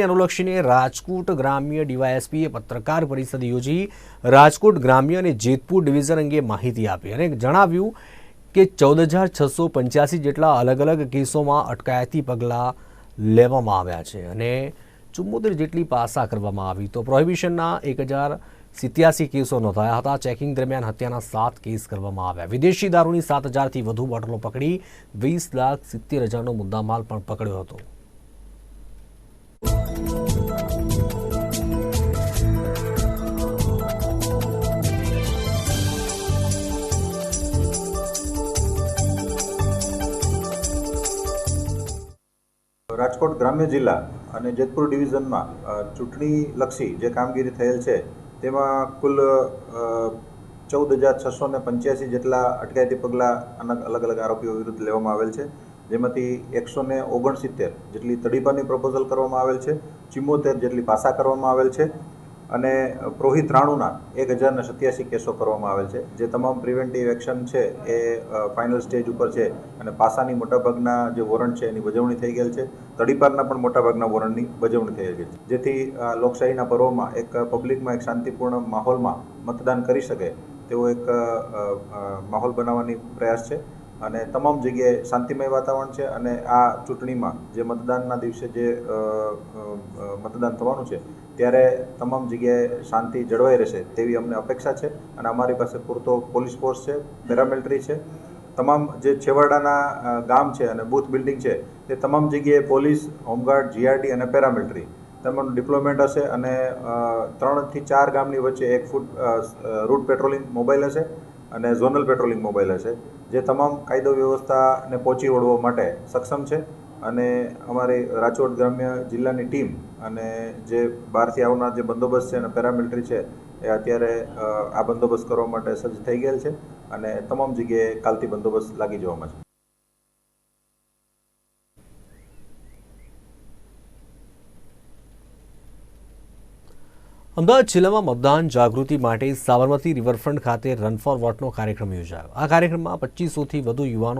અનુલક્ષીને રાજકોટ ગ્રામ્ય ડીવાયએસપીએ પત્રકાર પરિષદ યોજી રાજકોટ ગ્રામ્ય અને જેતપુર ડિવિઝન અંગે માહિતી આપી અને જણાવ્યું કે ચૌદ હજાર છસો પંચ્યાસી જેટલા અલગ અલગ કેસોમાં અટકાયતી પગલાં લેવામાં આવ્યા છે અને ચુમ્મોતેર જેટલી પાસા કરવામાં આવી. તો પ્રોહિબિશનના એક હજાર સિત્યાસી કેસો નોંધાયા હતા. ચેકિંગ દરમિયાન હત્યાના સાત કેસ કરવામાં આવ્યા. વિદેશી દારૂની સાત હજારથી વધુ બોટલો પકડી વીસ લાખ સિત્તેર હજારનો મુદ્દામાલ પણ પકડ્યો હતો. રાજકોટ ગ્રામ્ય જિલ્લા અને જેતપુર ડિવિઝનમાં ચૂંટણીલક્ષી જે કામગીરી થયેલ છે, તેમાં કુલ ચૌદ હજાર છસો ને પંચ્યાસી જેટલા અટકાયતી પગલાં અલગ અલગ આરોપીઓ વિરુદ્ધ લેવામાં આવેલ છે. જેમાંથી એકસો ને ઓગણસિત્તેર જેટલી તડીપાની પ્રપોઝલ કરવામાં આવેલ છે ચિમ્મોતેર જેટલી પાસા કરવામાં આવેલ છે અને પ્રોહિત રાણુના એક હજારને સત્યાસી કેસો કરવામાં આવેલ છે. જે તમામ પ્રિવેન્ટિવ એક્શન છે એ ફાઇનલ સ્ટેજ ઉપર છે અને પાસાની મોટાભાગના જે વોરંટ છે એની બજવણી થઈ ગયેલ છે. તડીપારના પણ મોટાભાગના વોરંટની બજવણી થઈ ગઈ છે. જેથી લોકશાહીના પર્વમાં એક પબ્લિકમાં એક શાંતિપૂર્ણ માહોલમાં મતદાન કરી શકે તેવો એક માહોલ બનાવવાની પ્રયાસ છે. અને તમામ જગ્યાએ શાંતિમય વાતાવરણ છે અને આ ચૂંટણીમાં જે મતદાનના દિવસે જે મતદાન થવાનું છે, ત્યારે તમામ જગ્યાએ શાંતિ જળવાઈ રહેશે તેવી અમને અપેક્ષા છે અને અમારી પાસે પૂરતો પોલીસ ફોર્સ છે, પેરામિલિટરી છે. તમામ જે છેવાડાના ગામ છે અને બૂથ બિલ્ડિંગ છે, તે તમામ જગ્યાએ પોલીસ, હોમગાર્ડ, જીઆરડી અને પેરામિલિટરી તમામનું ડિપ્લોયમેન્ટ હશે અને ત્રણથી ચાર ગામની વચ્ચે એક ફૂટ રૂટ પેટ્રોલિંગ મોબાઈલ હશે. અને ઝોનલ પેટ્રોલિંગ મોબાઈલ હશે, જે તમામ કાયદો વ્યવસ્થાને પહોંચી વળવા માટે સક્ષમ છે. અને અમારી રાજકોટ ગ્રામ્ય જિલ્લાની ટીમ અને જે બહારથી આવનાર જે બંદોબસ્ત છે અને પેરામિલિટરી છે, એ અત્યારે આ બંદોબસ્ત કરવા માટે સજ્જ થઈ ગયેલ છે અને તમામ જગ્યાએ કાલથી બંદોબસ્ત લાગી જવામાં છે. અમદાવાદ જિલ્લામાં મતદાન જાગૃતિ માટે સાબરમતી રિવરફ્રન્ટ ખાતે રન ફોર વોટનો કાર્યક્રમ યોજાયો. આ કાર્યક્રમમાં પચીસોથી વધુ યુવાનો